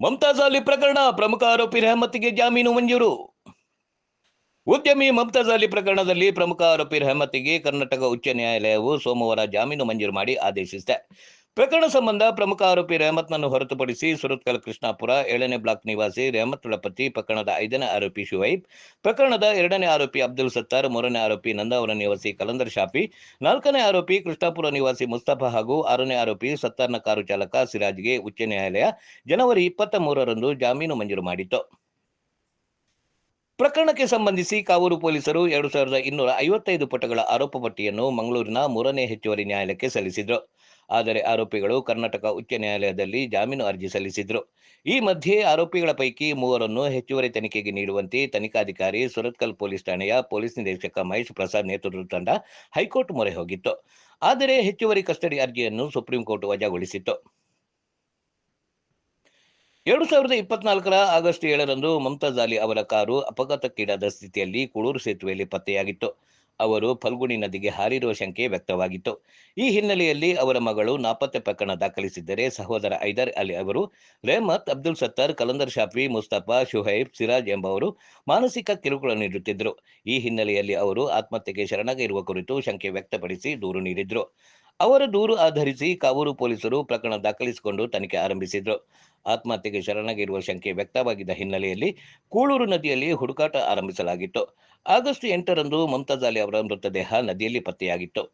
ಮಮತಾಜ್ ಅಲಿ ಪ್ರಕರಣ ಪ್ರಮುಖ ಆರೋಪಿ ರೆಹಮತ್ಗೆ ಜಾಮೀನು ಮಂಜೂರು. ಉದ್ಯಮಿ ಮಮತಾಜ್ ಅಲಿ ಪ್ರಕರಣದಲ್ಲಿ ಪ್ರಮುಖ ಆರೋಪಿ ರೆಹಮತ್ಗೆ ಕರ್ನಾಟಕ ಉಚ್ಚ ನ್ಯಾಯಾಲಯವು ಸೋಮವಾರ ಜಾಮೀನು ಮಂಜೂರು ಮಾಡಿ ಆದೇಶಿಸಿದೆ. ಪ್ರಕರಣ ಸಂಬಂಧ ಪ್ರಮುಖ ಆರೋಪಿ ರೆಹಮತ್ನನ್ನು ಹೊರತುಪಡಿಸಿ ಸುರತ್ಕಲ್ ಕೃಷ್ಣಾಪುರ, ಏಳನೇ ಬ್ಲಾಕ್ ನಿವಾಸಿ ರೆಹಮತ್ ಪತಿ ಪ್ರಕರಣದ ಐದನೇ ಆರೋಪಿ ಶುವೈಬ್, ಪ್ರಕರಣದ ಎರಡನೇ ಆರೋಪಿ ಅಬ್ದುಲ್ ಸತ್ತಾರ್, ಮೂರನೇ ಆರೋಪಿ ನಂದಾವರ ನಿವಾಸಿ ಕಲಂದರ್ ಶಾಫಿ, ನಾಲ್ಕನೇ ಆರೋಪಿ ಕೃಷ್ಣಾಪುರ ನಿವಾಸಿ ಮುಸ್ತಫಾ ಹಾಗೂ ಆರನೇ ಆರೋಪಿ ಸತ್ತಾರ್ನ ಕಾರು ಚಾಲಕ ಸಿರಾಜ್ಗೆ ಉಚ್ಚ ನ್ಯಾಯಾಲಯ ಜನವರಿ ಇಪ್ಪತ್ತ ಮೂರರಂದು ಜಾಮೀನು ಮಂಜೂರು ಮಾಡಿತ್ತು. ಪ್ರಕರಣಕ್ಕೆ ಸಂಬಂಧಿಸಿ ಕಾವೂರು ಪೊಲೀಸರು ಎರಡು ಸಾವಿರದ ಇನ್ನೂರ ಐವತ್ತೈದು ಪುಟಗಳ ಆರೋಪ ಪಟ್ಟಿಯನ್ನು ಮಂಗಳೂರಿನ ಮೂರನೇ ಹೆಚ್ಚುವರಿ ನ್ಯಾಯಾಲಯಕ್ಕೆ ಸಲ್ಲಿಸಿದ್ರು. ಆದರೆ ಆರೋಪಿಗಳು ಕರ್ನಾಟಕ ಉಚ್ಚ ನ್ಯಾಯಾಲಯದಲ್ಲಿ ಜಾಮೀನು ಅರ್ಜಿ ಸಲ್ಲಿಸಿದ್ರು. ಈ ಮಧ್ಯೆ ಆರೋಪಿಗಳ ಪೈಕಿ ಮೂವರನ್ನು ಹೆಚ್ಚುವರಿ ತನಿಖೆಗೆ ನೀಡುವಂತೆ ತನಿಖಾಧಿಕಾರಿ ಸುರತ್ಕಲ್ ಪೊಲೀಸ್ ಠಾಣೆಯ ಪೊಲೀಸ್ ನಿರೀಕ್ಷಕ ಮಹೇಶ್ ಪ್ರಸಾದ್ ನೇತೃತ್ವದ ತಂಡ ಹೈಕೋರ್ಟ್ ಮೊರೆ ಹೋಗಿತ್ತು. ಆದರೆ ಹೆಚ್ಚುವರಿ ಕಸ್ಟಡಿ ಅರ್ಜಿಯನ್ನು ಸುಪ್ರೀಂ ಕೋರ್ಟ್ ವಜಾಗೊಳಿಸಿತ್ತು. ಎರಡು ಸಾವಿರದ ಇಪ್ಪತ್ನಾಲ್ಕರ ಆಗಸ್ಟ್ ಏಳರಂದು ಮಮತಾಜ್ ಅಲಿ ಅವರ ಕಾರು ಅಪಘಾತಕ್ಕೀಡಾದ ಸ್ಥಿತಿಯಲ್ಲಿ ಕುಳೂರು ಸೇತುವೆಯಲ್ಲಿ ಪತ್ತೆಯಾಗಿತ್ತು. ಅವರು ಫಲ್ಗುಣಿ ನದಿಗೆ ಹಾರಿರುವ ಶಂಕೆ ವ್ಯಕ್ತವಾಗಿತ್ತು. ಈ ಹಿನ್ನೆಲೆಯಲ್ಲಿ ಅವರ ಮಗಳು ನಾಪತ್ತೆ ಪ್ರಕರಣ ದಾಖಲಿಸಿದ್ದರೆ ಸಹೋದರ ಐದರ್ ಅಲಿ ಅವರು, ರೆಹಮತ್ ಅಬ್ದುಲ್ ಸತ್ತಾರ್, ಕಲಂದರ್ ಶಾಫಿ, ಮುಸ್ತಫಾ, ಶುಹೈಬ್, ಸಿರಾಜ್ ಎಂಬವರು ಮಾನಸಿಕ ಕಿರುಕುಳ ನೀಡುತ್ತಿದ್ದರು. ಈ ಹಿನ್ನೆಲೆಯಲ್ಲಿ ಅವರು ಆತ್ಮಹತ್ಯೆಗೆ ಶರಣಾಗಿರುವ ಕುರಿತು ಶಂಕೆ ವ್ಯಕ್ತಪಡಿಸಿ ದೂರು ನೀಡಿದ್ರು. ಅವರ ದೂರು ಆಧರಿಸಿ ಕಾವೂರು ಪೊಲೀಸರು ಪ್ರಕರಣ ದಾಖಲಿಸಿಕೊಂಡು ತನಿಖೆ ಆರಂಭಿಸಿದರು. ಆತ್ಮಹತ್ಯೆಗೆ ಶರಣಾಗಿರುವ ಶಂಕೆ ವ್ಯಕ್ತವಾಗಿದ್ದ ಹಿನ್ನೆಲೆಯಲ್ಲಿ ಕೂಳೂರು ನದಿಯಲ್ಲಿ ಹುಡುಕಾಟ ಆರಂಭಿಸಲಾಗಿತ್ತು. ಆಗಸ್ಟ್ ಎಂಟರಂದು ಮಮತಾಜ್ ಅಲಿ ಅವರ ಮೃತದೇಹ ನದಿಯಲ್ಲಿ ಪತ್ತೆಯಾಗಿತ್ತು.